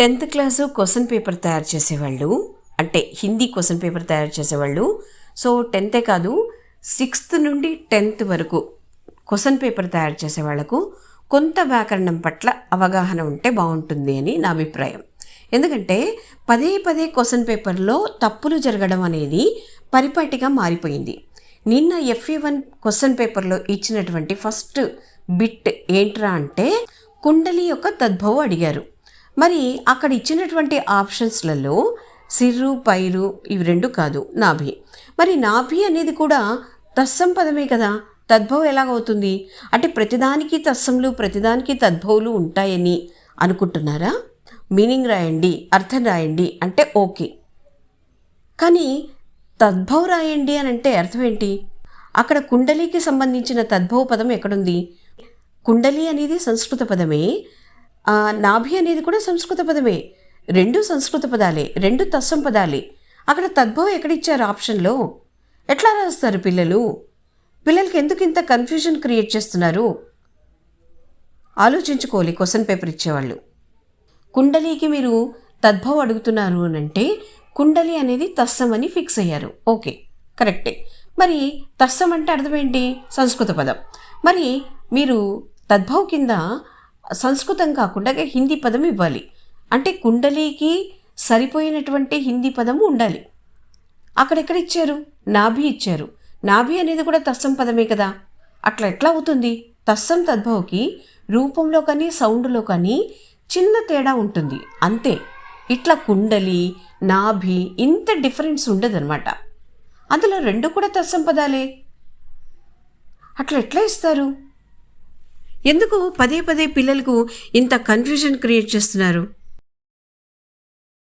Tenth class question paper తయారు చేసేవాళ్ళు అంటే హిందీ క్వశ్చన్ పేపర్ తయారు చేసేవాళ్ళు. సో టెన్తే కాదు సిక్స్త్ నుండి టెన్త్ వరకు క్వశ్చన్ పేపర్ తయారు చేసే వాళ్ళకు కొంత వ్యాకరణం పట్ల అవగాహన ఉంటే బాగుంటుంది అని నా అభిప్రాయం. ఎందుకంటే పదే పదే క్వశ్చన్ పేపర్లో తప్పులు జరగడం అనేది పరిపాటిగా మారిపోయింది. నిన్న ఎఫ్ఏ వన్ క్వశ్చన్ పేపర్లో ఇచ్చినటువంటి ఫస్ట్ బిట్ ఏంట్రా అంటే కుండలి యొక్క తద్భవం అడిగారు. మరి అక్కడ ఇచ్చినటువంటి ఆప్షన్స్లలో సిర్రు పైరు ఇవి రెండు కాదు నాభి. మరి నాభి అనేది కూడా తస్సం పదమే కదా? తద్భవం ఎలాగవుతుంది? అంటే ప్రతిదానికి తస్సంలు ప్రతిదానికి తద్భవులు ఉంటాయని అనుకుంటున్నారా? మీనింగ్ రాయండి అర్థం రాయండి అంటే ఓకే. కానీ తద్భవ రాయండి అని అంటే అర్థం ఏంటి? అక్కడ కుండలికి సంబంధించిన తద్భవ పదం ఎక్కడుంది? కుండలి అనేది సంస్కృత పదమే నాభి అనేది కూడా సంస్కృత పదమే. రెండు సంస్కృత పదాలే రెండు తస్సం పదాలే. అక్కడ తద్భవం ఎక్కడిచ్చారు ఆప్షన్లో? ఎట్లా రాస్తారు పిల్లలు? పిల్లలకి ఎందుకు ఇంత కన్ఫ్యూజన్ క్రియేట్ చేస్తున్నారు? ఆలోచించుకోవాలి క్వశ్చన్ పేపర్ ఇచ్చేవాళ్ళు. కుండలికి మీరు తద్భవం అడుగుతున్నారు అని అంటే కుండలి అనేది తస్సం అని ఫిక్స్ అయ్యారు. ఓకే కరెక్టే. మరి తస్సం అంటే అర్థం ఏంటి? సంస్కృత పదం. మరి మీరు తద్భవం కింద సంస్కృతం కాకుండా హిందీ పదం ఇవ్వాలి. అంటే కుండలికి సరిపోయినటువంటి హిందీ పదము ఉండాలి. అక్కడెక్కడ ఇచ్చారు? నాభి ఇచ్చారు. నాభి అనేది కూడా తస్సం పదమే కదా. అట్లా ఎట్లా అవుతుంది? తస్సం తద్భవకి రూపంలో కానీ సౌండ్లో కానీ చిన్న తేడా ఉంటుంది. అంతే. ఇట్లా కుండలి నాభి ఇంత డిఫరెన్స్ ఉండదన్నమాట. అందులో రెండు కూడా తస్సం పదాలే. అట్లా ఎట్లా ఇస్తారు? ఎందుకు పదే పదే పిల్లలకు ఇంత కన్ఫ్యూజన్ క్రియేట్ చేస్తున్నారు?